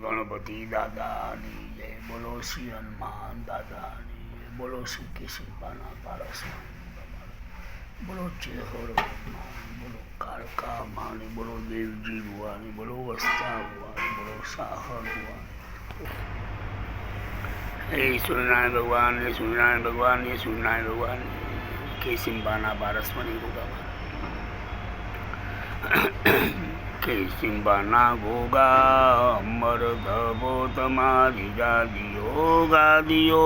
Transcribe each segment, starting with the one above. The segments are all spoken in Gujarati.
ગણપતિ દાદાની જય. બોલો શ્રી હનુમાન દાદાની જય. બોલો શ્રી કેશવપાના પારસમાં બોલો ચેહર બોલો કાળકા માની, બોલો દેવજી રૂવાની બોલો વસ્તા રૂવાની બોલો સાહર રૂવાની હે સૂર્યનારાયણ ભગવાન, હે સૂર્યનારાયણ ભગવાન, હે સૂર્યનારાયણ ભગવાન. કેશિંબાના પારસમણી રૂપામાં કે સિંબાના ગોગા, અમર ધબો તમારી ગાદીઓ ગાદીઓ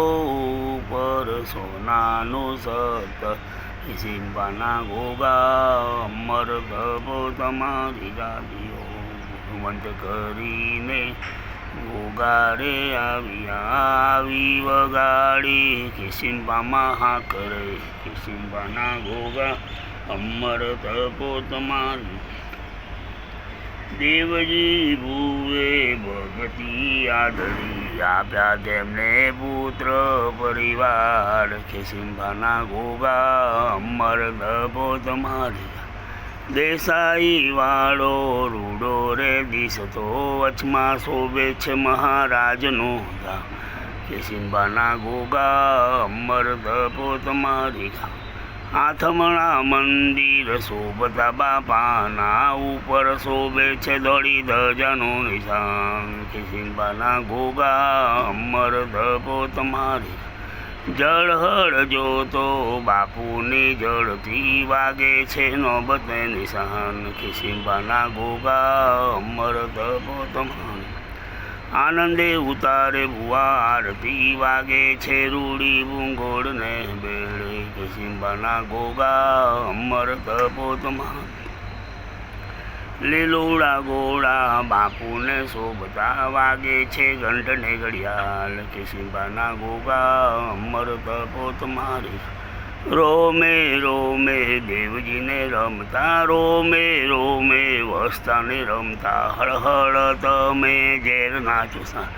ઉપર સોનાનો સત. સિંબાના ગોગા, અમર ધબો તમારી ગાદીઓ મંત કરીને ગોગારે આવ્યા આવી વગાડી. કે હા કરે કે સિંબાના ગોગા, અમર ધબો તમારી દેવજી ભૂવે ભગતી આદરી આપ્યા તેમને પુત્ર પરિવાર. કે સિંભાના ગોગા અમર દબો તમારી દેસાઈ વાળો રૂડો રે દિશતો વચમાં શોભે છે મહારાજનો ગામ. કે સિંભાના ગોગા અમર ધબો તમારી આથમણા મંદિર શોભતા બાપાના ઉપર શોભે છે દોડી ધજાનું નિશાન. ખિસિંબાના ઘોગા અમર ધબો તમારી. જળહળ જોતો બાપુની જળથી વાગે છે નોબત નિશાન. ખિસિંબાના ઘોગા અમર ધબો તમારી. આનંદે ઉતારે ભુવા આરતી વાગે છે રૂડી ભૂંગોળ ને બેડે કે સિંબાના ગોગા અમર તપો તમા લીલોડા ગોળા બાપુને શોભતા વાગે છે ઘંટ ને ઘડિયાળ કે સિંબાના ગોગા અમર તપો તમારી રોમે રોમે, દેવજીને રમતા, રોમે રોમે વસ્તાને રમતા, હળહળ તમે ઝેર નાચો સા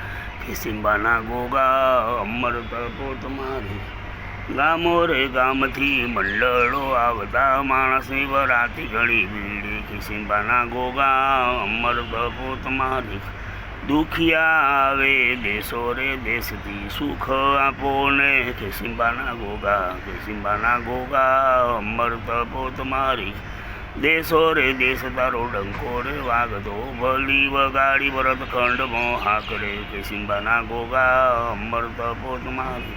સિંબાના ગોગા અમર તપો તમારી ગામો રે ગામથી મંડળો આવતા માણસની વરાતી ઘણી ભીડી, કે ગોગા અમર તપો તમારી દુખિયા આવે, દેશો રે દેશથી સુખ આપો ને. કે ગોગા, કે સિંબાના ગોગા, અમર તપો તમારી. દેશો રે દેશ તારો ડંકો રે, વાગતો ભલી વગાડી. ભરત ખંડ મોહાક રે કે સિંબાના ગોગા, અમર તપો તમારી.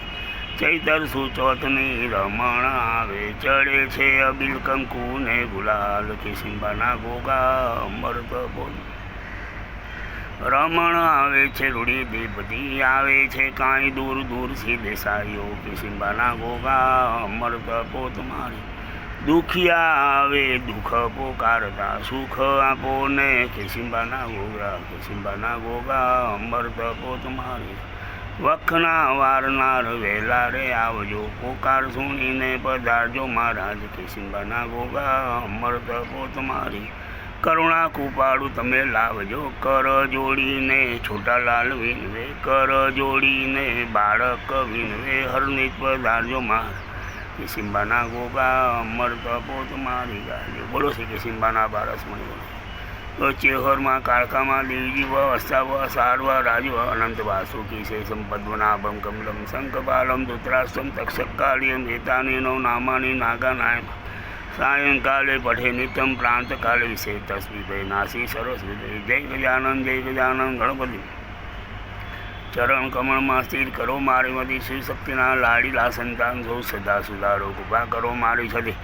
ચૈતર સુચોતની રમણ આવે, ચડે છે અબિલ કંકુ ને ગુલાલ. કે સિંબાના ગોગા, અમર તપો રમણ આવે છે રૂડી બધી આવે છે, કાંઈ દૂર દૂરથી દેસાઈઓ કે સિંબાના ગોગા અમર તપો તમારી દુખિયા આવે, દુઃખ પોકારતા સુખ આપો ને કે સિંબાના ગોગા, કે સિંબાના ગોગા અમર તપો તમારી વખના વારનાર વહેલા રે આવજો, પોકાર સુણીને પધારજો મહારાજ કે સિંબાના ગોગા અમર તપો તમારી કરુણા કૃપાળુ તમે લાવજો. કર જોડીને છોટા લાલ વિનવે, કર જોડીને બાળક વિનવે, હરનિત પધારજો માર. કે સિંબાના ગોગા અમર તપોત મારી ગાજો. બોલો છે કે સિંબાના બારસ મળી તો ચેહરમાં કાળકામાં દેવજી વ અસ્તા વ સાર્વ રાજુ અનંત વાસુકી છે સંપદ્વનાભમ કમલમ શંકપાલમ ધૃતરાષ્ટ્રમ તક્ષકાળીયમ હેતાની નવ નામાની નાગાનાય સાયંકાલે પઠે નિત્યમ પ્રાંતકાલે વિશે તસ્વી નાસી સરસ્વતી જય ગજાનંદ જય ગજાનંદ ગણપતિ ચરણ કમળમાં સ્થિર કરો મારી મધી શ્રી શક્તિના લાડીલા સંતાન સૌ સદા સુધારો કૃપા કરો મારી છતી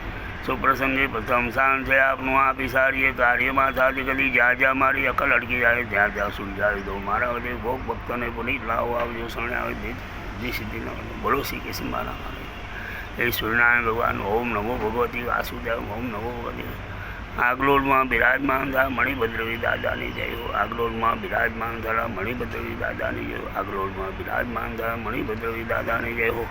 સુપ્રસંગે પ્રથમ સ્થાન છે આપનું આ પિસારીએ કાર્યમાં થતી કદી જ્યાં જ્યાં મારી અકલ અટકી જાય ત્યાં ત્યાં સુલઝાવી દો મારા વધે ભોગ ભક્તોને પુનીત લાવો આવજો શરણે આવે જે સિદ્ધિ ન બોલો શ્રી મારા મારે એ સૂર્યનારાયણ ભગવાન ઓમ નમો ભગવતી વાસુદેવ, ઓમ નમો ભગવતી. આગલોલમાં બિરાજમાન થયા મણિભદ્રવી દાદાની જય આગલોલમાં બિરાજમાન થયા મણિભદ્રવી દાદાની જય આગલોલમાં બિરાજમાન થયા મણિભદ્રવી દાદાની જય હો.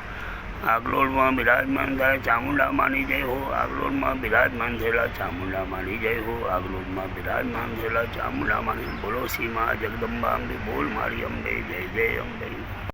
આગલોલમાં બિરાજમાન થયા ચામુંડામાની જય હો. આગલોલમાં બિરાજમાન થયેલા ચામુંડા માની જય હો. આગલોલમાં બિરાજમાન થયેલા ચામુંડામાની. બોલો સીમા જગદંબા અંબે, બોલ મારી અંબે, જય જય અંબે.